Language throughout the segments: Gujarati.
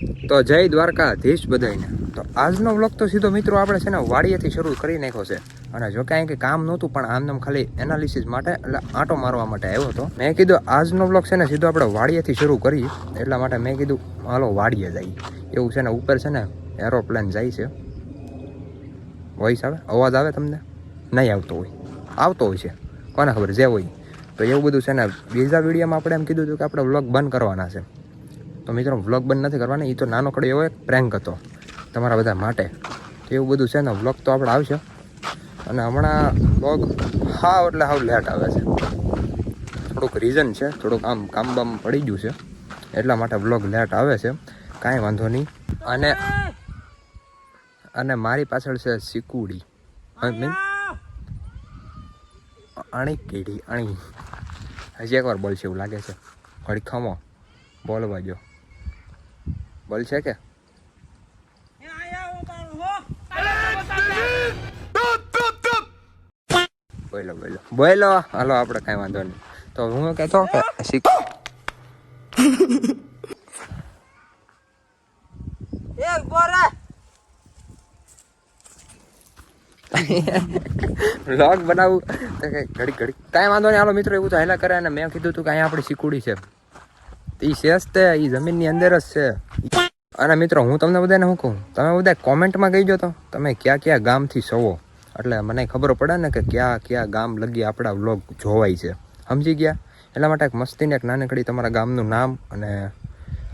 તો જય દ્વારકાધીશ બધાને તો આજનો વ્લોગ તો સીધો મિત્રો આપણે છે ને વાડીએથી શરૂ કરી નાખ્યો છે. અને જો કાંઈ કે કામ નહોતું, પણ આમ ખાલી એનાલિસિસ માટે, એટલે આંટો મારવા માટે આવ્યો હતો. મેં કીધું આજનો વ્લોગ છે ને સીધો આપણે વાડીએથી શરૂ કરી એટલા માટે મેં કીધું, હાલો વાડીએ જાય એવું છે ને ઉપર છે ને એરોપ્લેન જાય છે. વોઇસ આવે? અવાજ આવે તમને? નહીં આવતો હોય. આવતો હોય છે. કોને ખબર? જે હોય. તો એવું બધું છે ને બીજા વિડીયોમાં આપણે એમ કીધું હતું કે આપણે વ્લોગ બંધ કરવાના છે. તો મિત્રો વ્લોગ બંધ નથી કરવાનો એ તો નાનોકડો એવો એક પ્રેન્ક હતો, તમારા બધા માટે. તો એવું બધું છે ને વ્લોગ તો આપણે આવશે. અને હમણાં વ્લોગ હાવ એટલે હાવ લેટ આવે છે. થોડુંક રીઝન છે, થોડુંક આમ કામ બામ પડી ગયું છે. એટલા માટે વ્લોગ લેટ આવે છે. કાંઈ વાંધો નહીં. અને અને મારી પાછળ છે સિકુડી અણી કીડી, અણી. હજી એકવાર બોલ છે એવું લાગે છે. ઘડી ખમો બોલવા જો બોલ છે કે? બોલો બોલો. બોલો હાલો આપણે કાંઈ વાંધો નહીં. તો હું કહેતો કે શીખ વ્લોગ બનાવું. તો ઘડી ઘડી. કાંઈ વાંધો નહીં. હાલો મિત્રો એવું તો હેલા કરે અને મેં કીધું હતું કે અહીંયા આપણી શીકુડી છે. એ શેષ તે એ જમીનની અંદર જ છે. અને મિત્રો, હું તમને બધાને શું કહું? તમે બધા કોમેન્ટમાં કહીજો તો, તમે ક્યાં ક્યાં ગામથી સવો? એટલે મને ખબર પડે ને કે ક્યાં ક્યાં ગામ લગી આપણા વ્લોગ જોવાય છે. સમજી ગયા? એટલા માટે એક મસ્તીને એક નાનકડી તમારા ગામનું નામ અને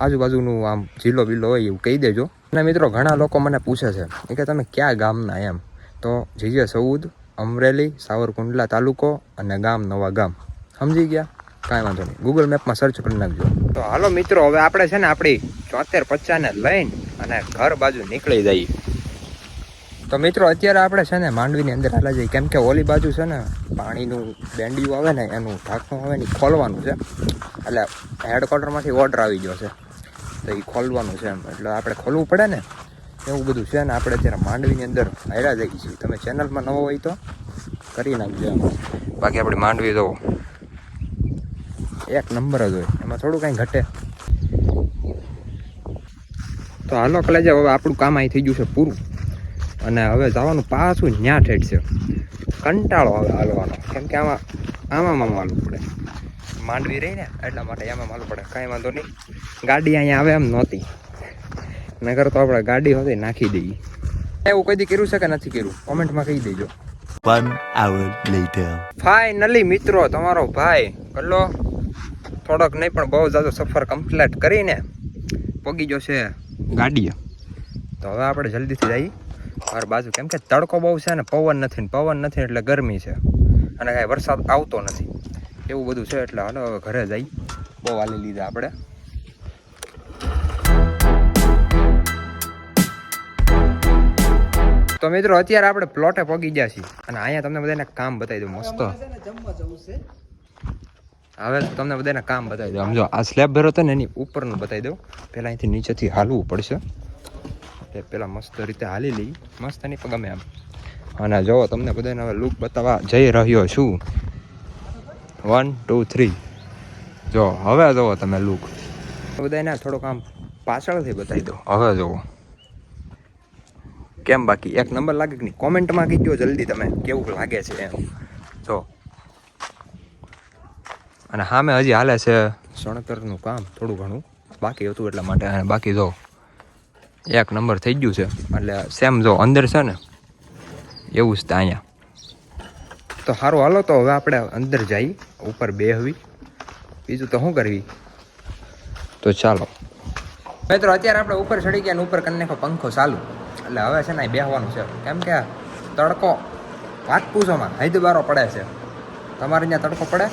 આજુબાજુનું આમ જિલ્લો બિલ્લો હોય એવું કહી દેજો. અને મિત્રો, ઘણા લોકો મને પૂછે છે કે તમે ક્યાં ગામના એમ? તો જીજે સૌદ, અમરેલી, સાવરકુંડલા તાલુકો અને ગામ નવા ગામ. સમજી ગયા? કાંઈ વાંધો નહીં. ગૂગલ મેપમાં સર્ચ કરી નાખજો. તો હાલો મિત્રો હવે આપણે છે ને આપણી ચોતેર પચાસને લઈને અને ઘર બાજુ નીકળી જઈએ. તો મિત્રો અત્યારે આપણે છે ને માંડવીની અંદર હાલા જઈએ. કેમ કે ઓલી બાજુ છે ને પાણીનું બેન્ડિયું આવે ને એનું ઢાંકણું આવે ને ખોલવાનું છે. એટલે હેડક્વાર્ટરમાંથી ઓર્ડર આવી ગયો છે. તો એ ખોલવાનું છે એમ. એટલે આપણે ખોલવું પડે ને એવું બધું છે ને આપણે અત્યારે માંડવીની અંદર હાર્યા જઈએ છીએ. તમે ચેનલમાં નવો હોય તો કરી નાખજો એમ. બાકી આપણી માંડવી જુઓ એક નંબર જ હોય. એમાં થોડું કાંઈ ઘટે. તો હાલો કલેજા હવે આપણું કામ અહીં થઈ ગયું છે પૂરું. અને હવે જવાનું પાછું ન્યા ઠેઠ છે. કંટાળો હવે હાલવાનો. કેમ કે આમાં આમાં આમ હાલવું પડે. માંડવી રહી ને એટલા માટે એમાં હાલવું પડે. કાંઈ વાંધો નહીં. ગાડી અહીંયા આવે એમ નહોતી. નગર તો આપણે ગાડી હોતી નાખી દઈએ. એવું કોઈ દી કર્યું છે કે નથી કર્યું? કોમેન્ટમાં કહી દેજો. One hour later. ફાઇનલી મિત્રો તમારો ભાઈ. કલ્લો થોડોક નહીં પણ બહુ જાજો સફર કમ્પ્લીટ કરીને પગી જશે ગાડીએ. તો હવે આપણે જલ્દીથી જઈએ. મારી બાજુ કેમ કે તડકો બહુ છે ને પવન નથી ને પવન નથી એટલે ગરમી છે. અને કાંઈ વરસાદ આવતો નથી. એવું બધું છે એટલે હાલો હવે ઘરે જઈ બહુ વાલી લીધા આપણે. તો મિત્રો અત્યારે આપણે પ્લોટે પગી ગયા છીએ. અને અહીંયા તમને બધાને કામ બતાવી દઉં મસ્ત. હવે તમને બધાને કામ બતાવી દઉં. સમજો આ સ્લેબ ભર્યો હતો ને એની ઉપરનું બતાવી દઉં. પહેલાં અહીંથી નીચેથી હાલવું પડશે. એટલે પહેલાં મસ્ત રીતે હાલી લઈ. મસ્ત પણ ગમે એમ અને જો તમને બધાને હવે લુક બતાવવા જઈ રહ્યો છું. વન ટુ થ્રી જો, હવે જુઓ તમે લુક બધાને થોડુંક આમ પાછળથી બતાવી દો હવે જુઓ. કેમ બાકી? એક નંબર લાગે કે નહીં? કોમેન્ટમાં કહીજો જલ્દી તમે, કેવું લાગે છે એમ. જો અને સામે હજી હાલે છે સણતરનું કામ થોડું ઘણું. બાકી હતું એટલા માટે. અને બાકી જો એક નંબર થઈ ગયું છે. એટલે સેમ જો અંદર છે ને એવું જ તે અહીંયા. તો સારું હાલો તો હવે આપણે અંદર જઈ ઉપર બેહવી. બીજું તો શું કરવી? તો ચાલો. મિત્રો અત્યારે આપણે ઉપર ચડી ગયા ઉપર કરી નાખો પંખો ચાલુ. એટલે હવે છે ને બેહવાનું છે. કેમ કે તડકો વાત પૂછોમાં હૈદબારો પડે છે. તમારે ત્યાં તડકો પડે?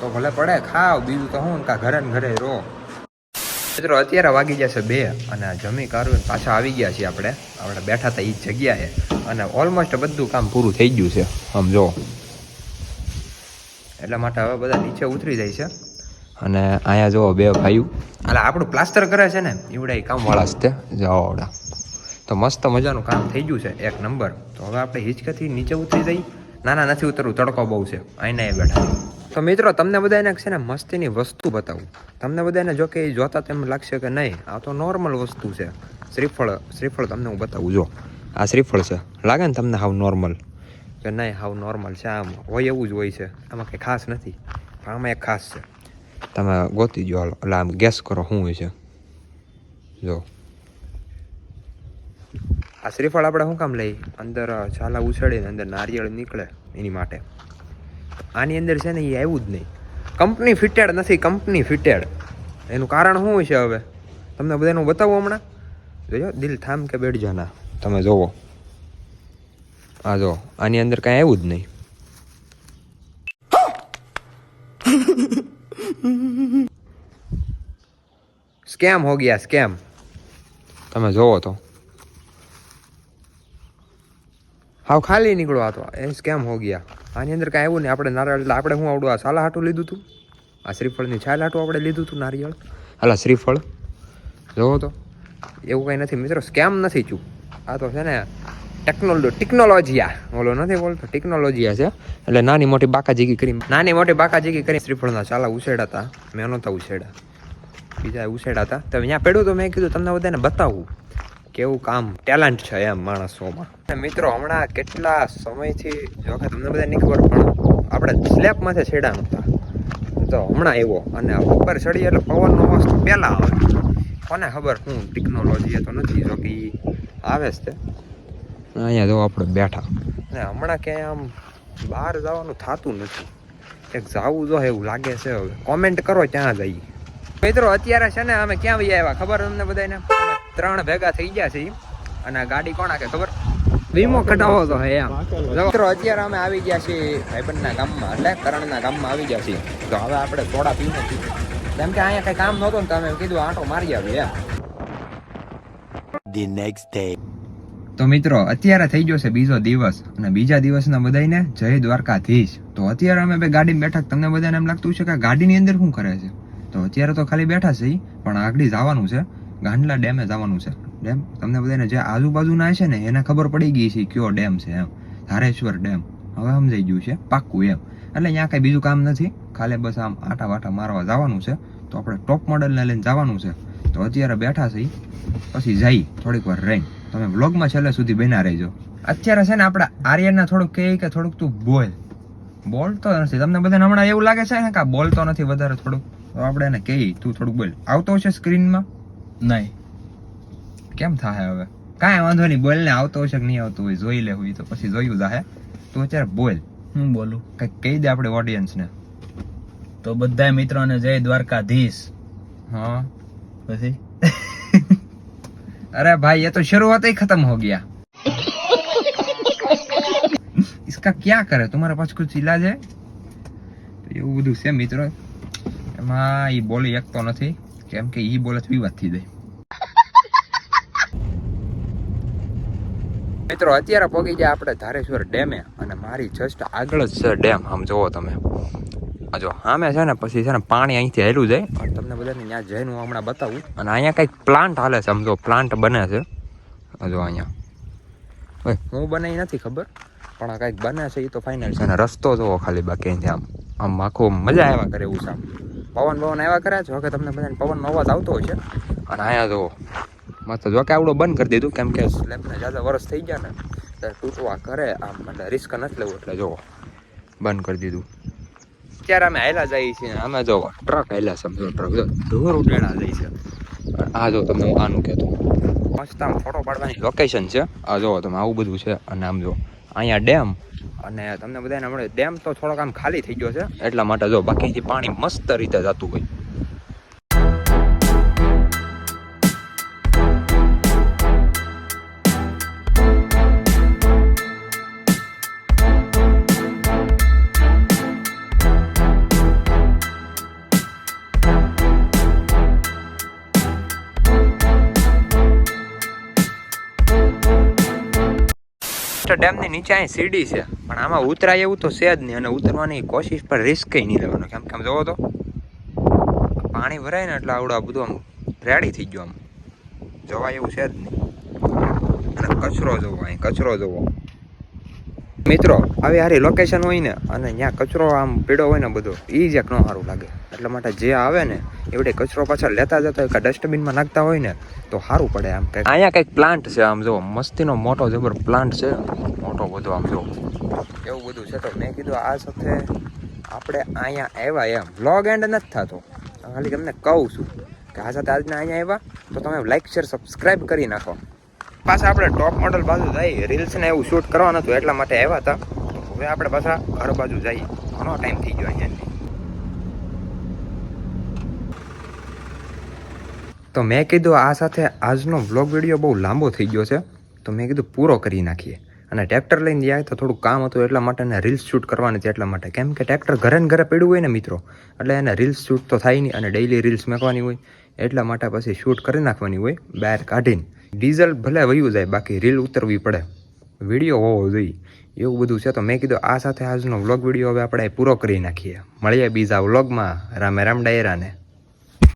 તો ભલે પડે, ખાવ, બીજું તો હું કા ઘરે ઘરે રહો. મિત્રો, અત્યારે વાગી જશે બે અને જમી કાઢવું પાછા આવી ગયા છીએ આપણે. આપણે બેઠા હતા એ જ જગ્યાએ અને ઓલમોસ્ટ બધું કામ પૂરું થઈ ગયું છે. આમ જો. એટલા માટે હવે બધા નીચે ઉતરી જાય છે. અને અહીંયા જુઓ બે ભાઈઓ. એટલે આપણું પ્લાસ્ટર કરે છે ને એવડા કામવાળા જ તે. જાઓડા તો મસ્ત મજાનું કામ થઈ ગયું છે, એક નંબર. તો હવે આપણે હિચકેથી નીચે ઉતરી જઈ. ના ના નથી ઉતરવું, તડકો બહુ છે. અહીંના એ બેઠા. તો મિત્રો, તમને બધાને છે ને મસ્તીની વસ્તુ બતાવું. તમને બધાને જો કે એ જોતા તેમ લાગશે કે નહીં, આ તો નોર્મલ વસ્તુ છે. શ્રીફળ શ્રીફળ તમને હું બતાવું, જો. આ શ્રીફળ છે. લાગે ને તમને હાવ નોર્મલ કે નહીં, હાવ નોર્મલ છે આમ. હોય એવું જ હોય છે. આમાં કંઈ ખાસ નથી. પણ આમાં એક ખાસ છે. તમે ગોતી જો હાલો. એટલે આમ ગેસ કરો શું હોય છે. જો. આ શ્રીફળ આપણે શું કામ લઈ? અંદર છાલા ઉછળીને અંદર નારિયેળ નીકળે એની માટે. આની અંદર છે ને એ આવ્યું જ નહીં. કંપની ફિટેડ નથી કંપની ફિટેડ એનું કારણ શું છે હવે? તમને બધાનું બતાવું હમણાં? જોજો, દિલ થામ કે બેઠ જાના તમે જોવો. આ જો, આની અંદર કાંઈ આવ્યું જ નહીં. સ્કેમ હો ગયા સ્કેમ તમે જોવો તો. હાવ ખાલી નીકળો આ તો. એ સ્કેમ હો ગયા? આની અંદર કાંઈ આવ્યું નહીં. આપણે નારિયેળ એટલે આપણે શું આવડું આ સાલા હાટું લીધું હતું આ શ્રીફળની છાલ હાટું આપણે લીધું હતું નારિયેળ? હાલા, શ્રીફળ. જોવો તો. એવું કંઈ નથી મિત્રો, સ્કેમ નથી ચૂ આ તો છે ને ટેકનોલો, ટેકનોલોજીયા. ઓલો નથી બોલતો, ટેકનોલોજીયા છે. એટલે નાની મોટી બાકાજીગી કરી. નાની મોટી બાકાજીગી કરી. શ્રીફળના ચાલા ઉછેડા હતા મેં નહોતા ઉછેડા બીજા ઉછેડા હતા તો અહીંયા પડ્યું તો મેં કીધું, તમને બધાને બતાવું. કેવું કામ ટેલેન્ટ છે એમ માણસોમાં. મિત્રો હમણાં કેટલા સમયથી જોકે તમને તમને નહીં ખબર પણ આપણે સ્લેબમાંથી છેડા નહોતા. તો હમણાં આવ્યો અને ઉપર ચડીએ એટલે પવનનો અવાજ તો પહેલાં આવે. કોને ખબર શું ટેકનોલોજી તો નથી જો કે આવે જ તે. અહીંયા જો આપણે બેઠા. અને હમણાં ક્યાંય આમ બહાર જવાનું થતું નથી. એક જાવું જો એવું લાગે છે હવે. કોમેન્ટ કરો ત્યાં જઈએ. મિત્રો અત્યારે છે ને અમે ક્યાં વહી આવ્યા? ખબર તમને બધાને? ત્રણ ભેગા થઈ ગયા છે અને ગાડી કોણ કે ખબર? વીમો કઢાવો તો હે એમ. મિત્રો અત્યારે અમે આવી ગયા છીએ ભાઈબંધના ગામમાં એટલે કરણના ગામમાં આવી ગયા છીએ. તો હવે આપણે થોડા પીને કેમ કે અહીંયા કઈ કામ નહોતું ને તમે કીધું આંટો મારી આવી એમ. Next day. તો મિત્રો અત્યારે થઈ ગયો છે બીજો દિવસ. અને બીજા દિવસના બધાને જય દ્વારકાધીશ. તો અત્યારે અમે બે ગાડી બેઠા તમને બધાને એમ લાગતું છે કે ગાડીની અંદર શું કરે છે? તો અત્યારે તો ખાલી બેઠા છે પણ આગળ જવાનું છે. ગાંડલા ડેમે જવાનું છે. ડેમ તમને બધાને જે આજુબાજુના છે ને, એને ખબર પડી ગઈ છે કયો ડેમ છે એમ. ધારેશ્વર ડેમ. હવે સમજાઈ ગયું છે, પાક્કું એમ. એટલે અહીંયા કાંઈ બીજું કામ નથી. ખાલી બસ આમ આટા વાટા મારવા જવાનું છે. તો આપણે ટોપ મોડલને લઈને જવાનું છે. તો અત્યારે બેઠા છે પછી જઈ, થોડીક વાર રહીને. તમે વ્લોગમાં છેલ્લે સુધી બન્યા રહેજો. અત્યારે છે ને આપણે આર્યનના થોડુંક કહે કે થોડુંક તું બોલ. બોલતો નથી. તમને બધાને હમણાં એવું લાગે છે ને કે બોલતો નથી વધારે થોડુંક? તો આપણે એને કહીએ, તું થોડુંક બોલ. આવતો હશે સ્ક્રીનમાં નહીં કેમ થાય હવે કાંઈ વાંધો નહીં બોલ ને આવતો હશે કે નહીં આવતો હોય જોઈ લેવું ઈ તો પછી જોયું જાહે તું અત્યારે બોલ હું બોલું કંઈક કહી દે આપણે ઓડિયન્સને તો બધા મિત્રોને જય દ્વારકાધીશ હા પછી अरे भाई ये तो शुरुआत ही खत्म हो गया इसका क्या करे तुम्हारे पास कुछ इलाज है તો એવું બધું છે મિત્રો એમાં ઈ બોલી શકતો નથી કેમ કે ઈ બોલે તો વિવાદ થઈ જાય મિત્રો, અત્યારે પહોંચી ગયા આપણે ધારેશ્વર ડેમે અને મારી જસ્ટ આગળ જ છે ડેમ. આમ જોવો તમે. જો સામે છે ને, પછી છે ને પાણી અહીંથી હેલું જાય. અને તમને બધાને ત્યાં જઈને હું હમણાં બતાવું. અને અહીંયા કંઈક પ્લાન્ટ હાલે છે સમજો પ્લાન્ટ બને છે. જો અહીંયા. ઓય, હું બને નથી ખબર, પણ આ કંઈક બને છે એ તો ફાઇનલ છે. ને રસ્તો જોવો ખાલી બાકી અહીંથી આમ. આમ આખું મજા આવ્યા કરે એવું આમ. પવન પવન આવ્યા કરે જો કે તમને બધાને પવનનો અવાજ આવતો હોય છે. અને અહીંયા જુઓ મસ્ત જો કે આવડો બંધ કરી દીધું, કેમ કે સ્લેબને જ્યાં વરસ થઈ ગયા ને એટલે તૂટવા કરે આમ એટલે રિસ્ક નથી લેવું એટલે જુઓ બંધ કરી દીધું. અત્યારે અમે હેલા જઈએ છીએ. અમે જો ટ્રક હેલા સમજો ટ્રક. જો ઢોર ઉડેડા જઈ છે આ જો તમે હું આનું કહેતો મસ્ત આમ ફોટો પાડવાની લોકેશન છે. આ જો તમે આવું બધું છે, અને આમ જો અહીંયા ડેમ અને તમને બધાને મળે. ડેમ તો થોડોક આમ ખાલી થઈ ગયો છે. એટલા માટે જો બાકીથી પાણી મસ્ત રીતે જતું હોય. ડેમની નીચે અહીં સીડી છે. પણ આમાં ઉતરાય એવું તો છે જ નહીં અને ઉતરવાની કોશિશ પર રિસ્ક નહીં લેવાનો. કેમ કેમ જોવો તો? પાણી ભરાય ને એટલે આવડું બધું આમ રેડી થઈ ગયું આમ. જોવાય એવું છે જ નહીં. અને કચરો જોવો અહીં, કચરો જોવો. મિત્રો, આવી હારી લોકેશન હોય ને અને ત્યાં કચરો આમ પીડો હોય ને બધો એ જ એક ન સારું લાગે. એટલા માટે જે આવે ને એવડે કચરો પાછળ લેતા જતા હોય કે ડસ્ટબિનમાં નાખતા હોય ને તો સારું પડે આમ કંઈક. અહીંયા કંઈક પ્લાન્ટ છે આમ જો મસ્તીનો મોટો જબર પ્લાન્ટ છે. મોટો બધો આમ જો. એવું બધું છે તો મેં કીધું આ સાથે આપણે અહીંયા આવ્યા એમ. વ્લોગ એન્ડ નથી થતો. ખાલી તમને કહું છું કે આ સાથે આજના અહીંયા આવ્યા તો તમે લાઈક શેર સબસ્ક્રાઈબ કરી નાખો. પાછા આપણે ટોપ મોડલ બાજુ જઈએ રીલ્સ ને એવું શૂટ કરવાનું હતું એટલા માટે આવ્યા હતા. હવે આપણે પાછા ઘર બાજુ જઈએ. ઘણો ટાઈમ થઈ ગયો અહીંયાથી તો મેં કીધું આ સાથે આજનો વ્લોગ વીડિયો બહુ લાંબો થઈ ગયો છે. તો મેં કીધું પૂરો કરી નાખીએ. અને ટ્રેક્ટર લઈને જાય તો થોડું કામ હતું એટલા માટે એને રીલ્સ શૂટ કરવાની હતી એટલા માટે. કેમ કે ટ્રેક્ટર ઘરે ને ઘરે પડ્યું હોય ને મિત્રો, એટલે એને રીલ્સ શૂટ તો થાય નહીં અને ડેઈલી રીલ્સ મેકવાની હોય. એટલા માટે પછી શૂટ કરી નાખવાની હોય, બહાર કાઢીને. ડીઝલ ભલે વયું જાય, બાકી રીલ ઉતરવી પડે. વીડિયો હોવો જોઈએ. એવું બધું છે. તો મેં કીધું આ સાથે આજનો વ્લોગ વીડિયો હવે આપણે પૂરો કરી નાખીએ. મળીએ બીજા વ્લોગમાં રામે રામ ડાયરાને.